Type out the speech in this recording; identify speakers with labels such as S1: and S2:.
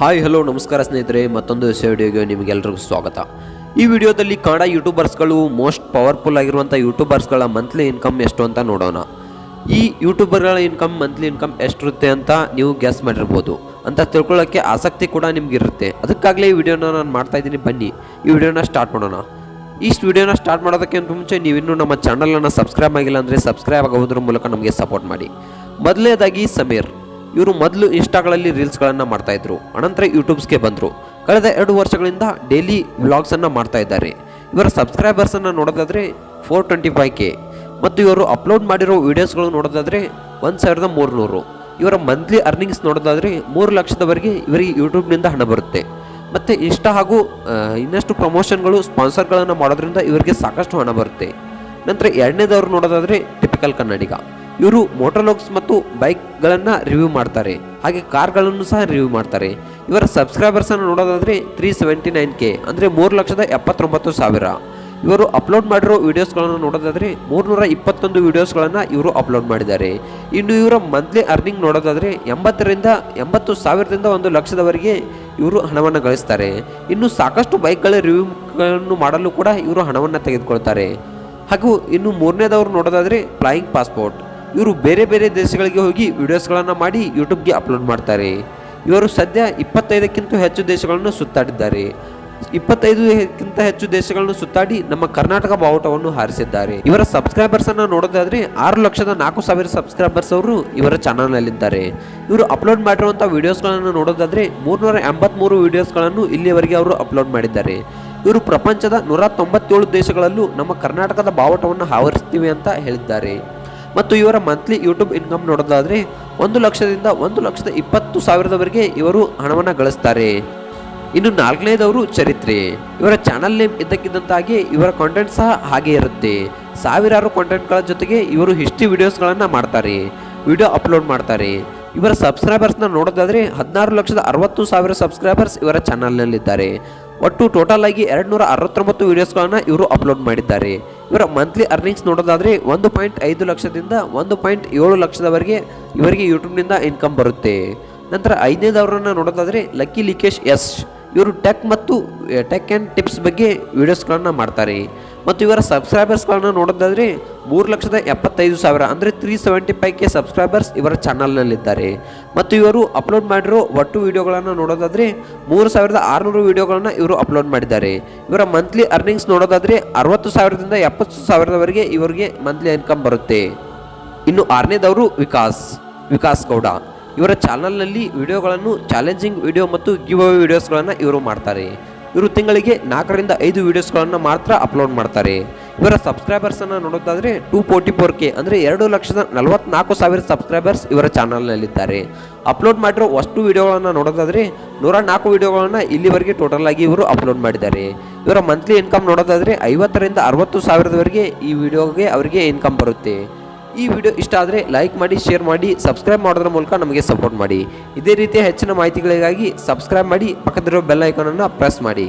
S1: Hi, hello, ನಮಸ್ಕಾರ ಸ್ನೇಹಿತರೆ, ಮತ್ತೊಂದು ಹೊಸ ವಿಡಿಯೋಗೆ ನಿಮಗೆಲ್ಲರಿಗೂ ಸ್ವಾಗತ. ಈ ವಿಡಿಯೋದಲ್ಲಿ ಕನ್ನಡ ಯೂಟ್ಯೂಬರ್ಸ್ಗಳು ಮೋಸ್ಟ್ ಪವರ್ಫುಲ್ ಆಗಿರುವಂಥ ಯೂಟ್ಯೂಬರ್ಸ್ಗಳ ಮಂತ್ಲಿ ಇನ್ಕಮ್ ಎಷ್ಟು ಅಂತ ನೋಡೋಣ. ಈ ಯೂಟ್ಯೂಬರ್ಗಳ ಇನ್ಕಮ್, ಮಂತ್ಲಿ ಇನ್ಕಮ್ ಎಷ್ಟಿರುತ್ತೆ ಅಂತ ನೀವು ಗ್ಯಾಸ್ ಮಾಡಿರ್ಬೋದು. ಅಂತ ತಿಳ್ಕೊಳ್ಳೋಕ್ಕೆ ಆಸಕ್ತಿ ಕೂಡ ನಿಮ್ಗಿರುತ್ತೆ. ಅದಕ್ಕಾಗಲೇ ಈ ವಿಡಿಯೋನ ನಾನು ಮಾಡ್ತಾ ಇದ್ದೀನಿ. ಬನ್ನಿ, ಈ ವಿಡಿಯೋನ ಸ್ಟಾರ್ಟ್ ಮಾಡೋಣ. ಇಷ್ಟು ವಿಡಿಯೋನ ಸ್ಟಾರ್ಟ್ ಮಾಡೋದಕ್ಕಿಂತ ಮುಂಚೆ ನೀವಿನ್ನೂ ನಮ್ಮ ಚಾನಲನ್ನು ಸಬ್ಸ್ಕ್ರೈಬ್ ಆಗಿಲ್ಲ ಅಂದರೆ ಸಬ್ಸ್ಕ್ರೈಬ್ ಆಗೋದ್ರ ಮೂಲಕ ನಮಗೆ ಸಪೋರ್ಟ್ ಮಾಡಿ. ಮೊದಲನೇದಾಗಿ ಸಮೀರ್. ಇವರು ಮೊದಲು ಇನ್ಸ್ಟಾಗಳಲ್ಲಿ ರೀಲ್ಸ್ಗಳನ್ನು ಮಾಡ್ತಾಯಿದ್ರು. ಅನಂತರ ಯೂಟ್ಯೂಬ್ಸ್ಗೆ ಬಂದರು. ಕಳೆದ ಎರಡು ವರ್ಷಗಳಿಂದ ಡೈಲಿ ವ್ಲಾಗ್ಸನ್ನು ಮಾಡ್ತಾ ಇದ್ದಾರೆ ಇವರ ಸಬ್ಸ್ಕ್ರೈಬರ್ಸನ್ನು ನೋಡೋದಾದರೆ ಫೋರ್ ಟ್ವೆಂಟಿ ಫೈವ್ ಕೆ. ಮತ್ತು ಇವರು ಅಪ್ಲೋಡ್ ಮಾಡಿರೋ ವೀಡಿಯೋಸ್ಗಳು ನೋಡೋದಾದರೆ ಒಂದು ಸಾವಿರದ ಮೂರುನೂರು. ಇವರ ಮಂತ್ಲಿ ಅರ್ನಿಂಗ್ಸ್ ನೋಡೋದಾದರೆ ಮೂರು ಲಕ್ಷದವರೆಗೆ ಇವರಿಗೆ ಯೂಟ್ಯೂಬ್ನಿಂದ ಹಣ ಬರುತ್ತೆ. ಮತ್ತು ಇಷ್ಟ ಹಾಗೂ ಇನ್ನಷ್ಟು ಪ್ರಮೋಷನ್ಗಳು, ಸ್ಪಾನ್ಸರ್ಗಳನ್ನು ಮಾಡೋದ್ರಿಂದ ಇವರಿಗೆ ಸಾಕಷ್ಟು ಹಣ ಬರುತ್ತೆ. ನಂತರ ಎರಡನೇದವ್ರು ನೋಡೋದಾದರೆ ಟಿಪಿಕಲ್ ಕನ್ನಡಿಗ. ಇವರು ಮೋಟೋಲಾಗ್ಸ್ ಮತ್ತು ಬೈಕ್ಗಳನ್ನು ರಿವ್ಯೂ ಮಾಡ್ತಾರೆ. ಹಾಗೆ ಕಾರ್ಗಳನ್ನು ಸಹ ರಿವ್ಯೂ ಮಾಡ್ತಾರೆ. ಇವರ ಸಬ್ಸ್ಕ್ರೈಬರ್ಸನ್ನು ನೋಡೋದಾದರೆ ತ್ರೀ ಸೆವೆಂಟಿ ನೈನ್ ಕೆ ಅಂದರೆ ಮೂರು ಲಕ್ಷದ ಎಪ್ಪತ್ತೊಂಬತ್ತು ಸಾವಿರ. ಇವರು ಅಪ್ಲೋಡ್ ಮಾಡಿರೋ ವೀಡಿಯೋಸ್ಗಳನ್ನು ನೋಡೋದಾದರೆ ಮೂರ್ನೂರ ಇಪ್ಪತ್ತೊಂದು ವೀಡಿಯೋಸ್ಗಳನ್ನು ಇವರು ಅಪ್ಲೋಡ್ ಮಾಡಿದ್ದಾರೆ. ಇನ್ನು ಇವರ ಮಂತ್ಲಿ ಅರ್ನಿಂಗ್ ನೋಡೋದಾದರೆ ಎಂಬತ್ತರಿಂದ ಎಂಬತ್ತು ಸಾವಿರದಿಂದ ಒಂದು ಲಕ್ಷದವರೆಗೆ ಇವರು ಹಣವನ್ನು ಗಳಿಸ್ತಾರೆ. ಇನ್ನು ಸಾಕಷ್ಟು ಬೈಕ್ಗಳ ರಿವ್ಯೂಗಳನ್ನು ಮಾಡಲು ಕೂಡ ಇವರು ಹಣವನ್ನು ತೆಗೆದುಕೊಳ್ತಾರೆ. ಹಾಗೂ ಇನ್ನು ಮೂರನೇದವರು ನೋಡೋದಾದರೆ ಫ್ಲೈಯಿಂಗ್ ಪಾಸ್ಪೋರ್ಟ್ ಇವರು ಬೇರೆ ಬೇರೆ ದೇಶಗಳಿಗೆ ಹೋಗಿ ವಿಡಿಯೋಸ್ಗಳನ್ನು ಮಾಡಿ ಯೂಟ್ಯೂಬ್ಗೆ ಅಪ್ಲೋಡ್ ಮಾಡ್ತಾರೆ. ಇವರು ಸದ್ಯ ಇಪ್ಪತ್ತೈದಕ್ಕಿಂತ ಹೆಚ್ಚು ದೇಶಗಳನ್ನು ಸುತ್ತಾಡಿದ್ದಾರೆ. ಇಪ್ಪತ್ತೈದಕ್ಕಿಂತ ಹೆಚ್ಚು ದೇಶಗಳನ್ನು ಸುತ್ತಾಡಿ ನಮ್ಮ ಕರ್ನಾಟಕ ಬಾವುಟವನ್ನು ಹಾರಿಸಿದ್ದಾರೆ. ಇವರ ಸಬ್ಸ್ಕ್ರೈಬರ್ಸ್ ಅನ್ನ ನೋಡೋದಾದ್ರೆ ಆರು ಲಕ್ಷದ ನಾಲ್ಕು ಸಾವಿರ ಸಬ್ಸ್ಕ್ರೈಬರ್ಸ್ ಅವರು ಇವರ ಚಾನಲ್ ನಲ್ಲಿದ್ದಾರೆ. ಇವರು ಅಪ್ಲೋಡ್ ಮಾಡಿರುವಂತಹ ವಿಡಿಯೋಸ್ಗಳನ್ನು ನೋಡೋದಾದ್ರೆ ಮೂರ್ನೂರ ಎಂಬತ್ಮೂರು ವಿಡಿಯೋಸ್ಗಳನ್ನು ಇಲ್ಲಿಯವರೆಗೆ ಅವರು ಅಪ್ಲೋಡ್ ಮಾಡಿದ್ದಾರೆ. ಇವರು ಪ್ರಪಂಚದ ನೂರ ತೊಂಬತ್ತೇಳು ದೇಶಗಳಲ್ಲೂ ನಮ್ಮ ಕರ್ನಾಟಕದ ಬಾವುಟವನ್ನು ಆವರಿಸ್ತೀವಿ ಅಂತ ಹೇಳಿದ್ದಾರೆ. ಮತ್ತು ಇವರ ಮಂತ್ಲಿ ಯೂಟ್ಯೂಬ್ ಇನ್ಕಮ್ ನೋಡೋದಾದರೆ ಒಂದು ಲಕ್ಷದಿಂದ ಒಂದು ಲಕ್ಷದ ಇಪ್ಪತ್ತು ಸಾವಿರದವರೆಗೆ ಇವರು ಹಣವನ್ನು ಗಳಿಸ್ತಾರೆ. ಇನ್ನು ನಾಲ್ಕನೇದವರು ಚರಿತ್ರೆ. ಇವರ ಚಾನಲ್ ನೇಮ್ ಇದ್ದಕ್ಕಿದ್ದಂತಾಗಿ ಇವರ ಕಾಂಟೆಂಟ್ ಸಹ ಹಾಗೆ ಇರುತ್ತೆ. ಸಾವಿರಾರು ಕಾಂಟೆಂಟ್ಗಳ ಜೊತೆಗೆ ಇವರು ಹಿಸ್ಟ್ರಿ ವಿಡಿಯೋಸ್ಗಳನ್ನು ಮಾಡ್ತಾರೆ ವಿಡಿಯೋ ಅಪ್ಲೋಡ್ ಮಾಡ್ತಾರೆ. ಇವರ ಸಬ್ಸ್ಕ್ರೈಬರ್ಸ್ನ ನೋಡೋದಾದರೆ ಹದಿನಾರು ಲಕ್ಷದ ಅರವತ್ತು ಸಾವಿರ ಸಬ್ಸ್ಕ್ರೈಬರ್ಸ್ ಇವರ ಚಾನಲ್ನಲ್ಲಿದ್ದಾರೆ ಒಟ್ಟು ಟೋಟಲ್ ಆಗಿ ಎರಡು ನೂರ ಅರವತ್ತೊಂಬತ್ತು ವೀಡಿಯೋಸ್ಗಳನ್ನು ಇವರು ಅಪ್ಲೋಡ್ ಮಾಡಿದ್ದಾರೆ. ಇವರ ಮಂತ್ಲಿ ಅರ್ನಿಂಗ್ಸ್ ನೋಡೋದಾದರೆ ಒಂದು ಪಾಯಿಂಟ್ ಐದು ಲಕ್ಷದಿಂದ ಒಂದು ಪಾಯಿಂಟ್ ಏಳು ಲಕ್ಷದವರೆಗೆ ಇವರಿಗೆ ಯೂಟ್ಯೂಬ್ನಿಂದ ಇನ್ಕಮ್ ಬರುತ್ತೆ. ನಂತರ ಐದನೇದವರನ್ನು ನೋಡೋದಾದರೆ ಲಕ್ಕಿ ಲಿಕೇಶ್ ಎಸ್. ಇವರು ಟೆಕ್ ಮತ್ತು ಟೆಕ್ ಆ್ಯಂಡ್ ಟಿಪ್ಸ್ ಬಗ್ಗೆ ವೀಡಿಯೋಸ್ಗಳನ್ನು ಮಾಡ್ತಾರೆ. ಮತ್ತು ಇವರ ಸಬ್ಸ್ಕ್ರೈಬರ್ಸ್ಗಳನ್ನ ನೋಡೋದಾದ್ರೆ ಮೂರು ಲಕ್ಷದ ಎಪ್ಪತ್ತೈದು ಸಾವಿರ, ಅಂದರೆ three seventy five K subscribers ಇವರ ಚಾನಲ್ನಲ್ಲಿದ್ದಾರೆ ಮತ್ತು ಇವರು ಅಪ್ಲೋಡ್ ಮಾಡಿರೋ ಒಟ್ಟು ವಿಡಿಯೋಗಳನ್ನು ನೋಡೋದಾದರೆ ಮೂರು ಸಾವಿರದ ಆರುನೂರು ವಿಡಿಯೋಗಳನ್ನು ಇವರು ಅಪ್ಲೋಡ್ ಮಾಡಿದ್ದಾರೆ. ಇವರ ಮಂತ್ಲಿ ಅರ್ನಿಂಗ್ಸ್ ನೋಡೋದಾದರೆ ಅರವತ್ತು ಸಾವಿರದಿಂದ ಎಪ್ಪತ್ತು ಸಾವಿರದವರೆಗೆ ಇವರಿಗೆ ಮಂತ್ಲಿ ಇನ್ಕಮ್ ಬರುತ್ತೆ. ಇನ್ನು ಆರನೇದವರು ವಿಕಾಸ್ ವಿಕಾಸ್ ಗೌಡ. ಇವರ ಚಾನಲ್ನಲ್ಲಿ ವಿಡಿಯೋಗಳನ್ನು ಚಾಲೆಂಜಿಂಗ್ ವಿಡಿಯೋ ಮತ್ತು ಗಿವ್ ಅವೇ ವಿಡಿಯೋಸ್ಗಳನ್ನು ಇವರು ಮಾಡ್ತಾರೆ. ಇವರು ತಿಂಗಳಿಗೆ ನಾಲ್ಕರಿಂದ ಐದು ವಿಡಿಯೋಸ್ಗಳನ್ನು ಮಾತ್ರ ಅಪ್ಲೋಡ್ ಮಾಡ್ತಾರೆ. ಇವರ ಸಬ್ಸ್ಕ್ರೈಬರ್ಸನ್ನು ನೋಡೋದಾದರೆ ಟೂ ಫೋರ್ಟಿ ಫೋರ್ ಕೆ ಅಂದರೆ ಎರಡು ಲಕ್ಷದ ನಲವತ್ನಾಲ್ಕು ಸಾವಿರ ಸಬ್ಸ್ಕ್ರೈಬರ್ಸ್ ಇವರ ಚಾನಲ್ನಲ್ಲಿದ್ದಾರೆ ಅಪ್ಲೋಡ್ ಮಾಡಿರೋ ಅಷ್ಟು ವಿಡಿಯೋಗಳನ್ನು ನೋಡೋದಾದರೆ ನೂರ ನಾಲ್ಕು ವಿಡಿಯೋಗಳನ್ನು ಇಲ್ಲಿವರೆಗೆ ಟೋಟಲ್ ಆಗಿ ಇವರು ಅಪ್ಲೋಡ್ ಮಾಡಿದ್ದಾರೆ. ಇವರ ಮಂತ್ಲಿ ಇನ್ಕಮ್ ನೋಡೋದಾದರೆ ಐವತ್ತರಿಂದ ಅರವತ್ತು ಸಾವಿರದವರೆಗೆ ಈ ವಿಡಿಯೋಗೆ ಅವರಿಗೆ ಇನ್ಕಮ್ ಬರುತ್ತೆ. ಈ ವಿಡಿಯೋ ಇಷ್ಟ ಆದರೆ ಲೈಕ್ ಮಾಡಿ ಶೇರ್ ಮಾಡಿ ಸಬ್ಸ್ಕ್ರೈಬ್ ಮಾಡೋದ್ರ ಮೂಲಕ ನಮಗೆ ಸಪೋರ್ಟ್ ಮಾಡಿ. ಇದೇ ರೀತಿಯ ಹೆಚ್ಚಿನ ಮಾಹಿತಿಗಳಿಗಾಗಿ ಸಬ್ಸ್ಕ್ರೈಬ್ ಮಾಡಿ, ಪಕ್ಕದಲ್ಲಿರೋ ಬೆಲ್ ಐಕಾನನ್ನು ಪ್ರೆಸ್ ಮಾಡಿ.